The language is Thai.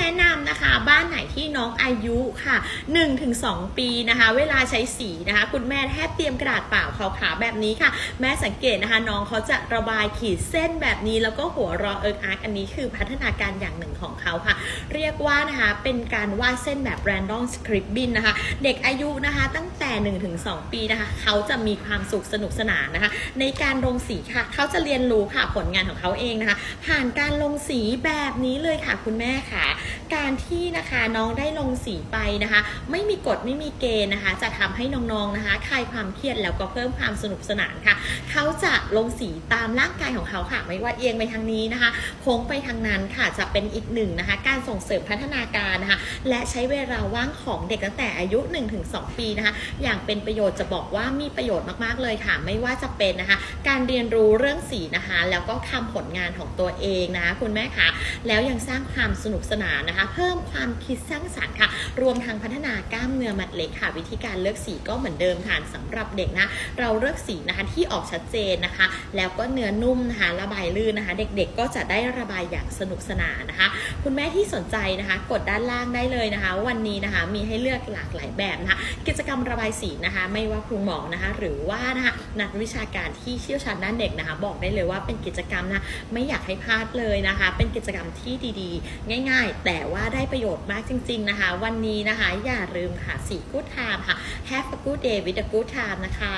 แนะนำนะคะ บ้านไหนที่น้องอายุค่ะ 1-2 ปีนะคะ เวลาใช้สีนะคะ คุณแม่แทบเตรียมกระดาษเปล่าขาวๆแบบนี้ค่ะ แม่สังเกตนะคะ น้องเขาจะระบายขีดเส้นแบบนี้ แล้วก็หัวรอเอิร์กอาร์กอันนี้คือพัฒนาการอย่างหนึ่งของเขาค่ะ เรียกว่านะคะเป็นการวาดเส้นแบบ random scribbling นะคะ เด็กอายุนะคะตั้งแต่ 1-2 ปีนะคะ เขาจะมีความสุขสนุกสนานนะคะ ในการลงสีค่ะ เขาจะเรียนรู้ค่ะผลงานของเขาเองนะคะ ผ่านการลงสีแบบนี้เลยค่ะคุณแม่ค่ะ การที่นะคะน้องได้ลงสีไปนะคะ ไม่มีกฎไม่มีเกณฑ์นะคะ จะทำให้น้องๆนะคะคลายความเครียดแล้วก็เพิ่มความสนุกสนานค่ะ เขาจะลงสีตามร่างกายของเขาค่ะ ไม่ว่าเอียงไปทางนี้นะคะโค้งไปทางนั้นค่ะจะเป็นอีกหนึ่งนะคะ การส่งเสริมพัฒนาการนะคะ และใช้เวลาว่างของเด็กตั้งแต่อายุ 1-2 ปีนะคะ อย่างเป็นประโยชน์จะบอกว่ามีประโยชน์มากๆเลยค่ะ ไม่ว่าจะเป็นนะคะ การเรียนรู้เรื่องสีนะคะ แล้วก็ทำผลงานของตัวเองนะคะคุณแม่คะแล้วยังสร้างความสนุกสนานนะคะเพิ่มความคิดสร้างสรรค์ค่ะ รวมทั้งพัฒนากล้ามเนื้อมัดเล็กค่ะ วิธีการเลือกสีก็เหมือนเดิมค่ะสำหรับเด็กนะเราเลือกสีนะคะที่ออกชัดเจนนะคะ แล้วก็เนื้อนุ่มนะคะระบายลื่นนะคะ เด็กๆก็จะได้ระบายอย่างสนุกสนานนะคะ คุณแม่ที่สนใจนะคะ กดด้านล่างได้เลยนะคะ วันนี้นะคะมีให้เลือกหลากหลายแบบนะคะ กิจกรรมระบายสีนะคะ ไม่ว่าครูหมอนะคะ หรือว่านะคะนักวิชาการที่เชี่ยวชาญด้านเด็กนะคะ บอกได้เลยว่าเป็นกิจกรรมนะไม่อยากให้พลาดเลยนะคะ เป็นกิจกรรมที่ดีๆ ง่าย ๆ แต่ว่าได้ประโยชน์มากจริง ๆนะคะ วันนี้นะคะ อย่าลืมค่ะสีกูดไทม์ค่ะ Have a good day with a good time นะคะ